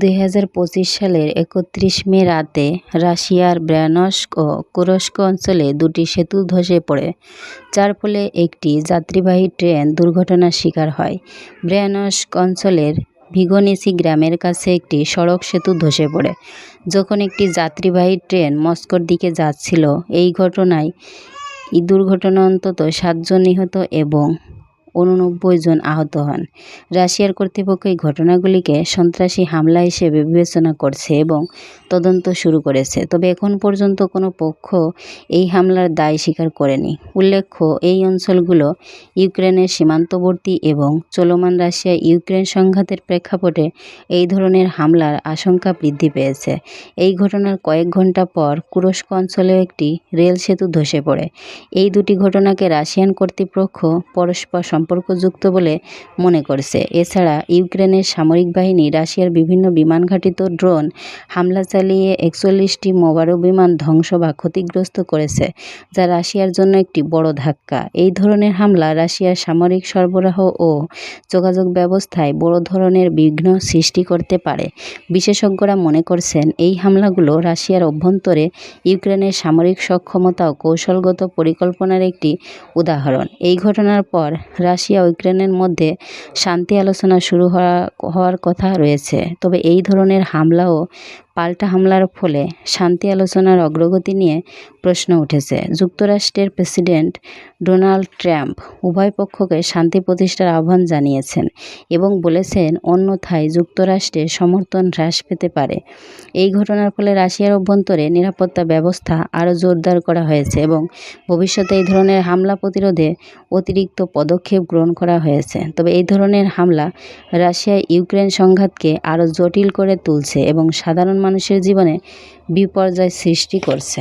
দুই হাজার পঁচিশ সালের একত্রিশ মে রাতে রাশিয়ার ব্র্যানস্ক ও কুরস্ক অঞ্চলে দুটি সেতু ধসে পড়ে, যার ফলে একটি যাত্রীবাহী ট্রেন দুর্ঘটনার শিকার হয়। ব্র্যানস্ক অঞ্চলের ভিগনিসি গ্রামের কাছে একটি সড়ক সেতু ধসে পড়ে, যখন একটি যাত্রীবাহী ট্রেন মস্কোর দিকে যাচ্ছিল। এই ঘটনায় এই দুর্ঘটনা অন্তত সাতজন নিহত এবং উননব্বই জন আহত হন। রাশিয়ার কর্তৃপক্ষ এই ঘটনাগুলিকে সন্ত্রাসী হামলা হিসেবে বিবেচনা করছে এবং তদন্ত শুরু করেছে। তবে এখন পর্যন্ত কোনো পক্ষ এই হামলার দায় স্বীকার করেনি। উল্লেখ্য, এই অঞ্চলগুলো ইউক্রেনের সীমান্তবর্তী এবং চলমান রাশিয়া ইউক্রেন সংঘাতের প্রেক্ষাপটে এই ধরনের হামলার আশঙ্কা বৃদ্ধি পেয়েছে। এই ঘটনার কয়েক ঘণ্টা পর কুরস্ক অঞ্চলেও একটি রেল সেতু ধসে পড়ে। এই দুটি ঘটনাকে রাশিয়ান কর্তৃপক্ষ পরস্পর সম্পর্কযুক্ত বলে মনে করছে। এছাড়া ইউক্রেনের সামরিক বাহিনী রাশিয়ার বিভিন্ন বিমান ঘাঁটিত ড্রোন হামলা চালিয়ে একচল্লিশটি মোবারক বিমান ধ্বংস বা ক্ষতিগ্রস্ত করেছে, যা রাশিয়ার জন্য একটি বড় ধাক্কা। এই ধরনের হামলা রাশিয়ার সামরিক সরবরাহ ও যোগাযোগ ব্যবস্থায় বড় ধরনের বিঘ্ন সৃষ্টি করতে পারে। বিশেষজ্ঞরা মনে করছেন, এই হামলাগুলো রাশিয়ার অভ্যন্তরে ইউক্রেনের সামরিক সক্ষমতা ও কৌশলগত পরিকল্পনার একটি উদাহরণ। এই ঘটনার পর রাশিয়া ইউক্রেনের মধ্যে শান্তি আলোচনা শুরু হওয়া হওয়ার কথা রয়েছে। তবে এই ধরনের হামলাও পাল্টা হামলার ফলে শান্তি আলোচনার অগ্রগতি নিয়ে প্রশ্ন উঠেছে। যুক্তরাষ্ট্রের প্রেসিডেন্ট ডোনাল্ড ট্রাম্প উভয় পক্ষকে শান্তি প্রতিষ্ঠার আহ্বান জানিয়েছেন এবং বলেছেন অন্যথায় যুক্তরাষ্ট্রের সমর্থন হ্রাস পেতে পারে। এই ঘটনার ফলে রাশিয়ার অভ্যন্তরে নিরাপত্তা ব্যবস্থা আরও জোরদার করা হয়েছে এবং ভবিষ্যতে এই ধরনের হামলা প্রতিরোধে অতিরিক্ত পদক্ষেপ গ্রহণ করা হয়েছে। তবে এই ধরনের হামলা রাশিয়া ইউক্রেন সংঘাতকে আরও জটিল করে তুলছে এবং সাধারণ মানুষের জীবনে বিপর্যয় সৃষ্টি করছে।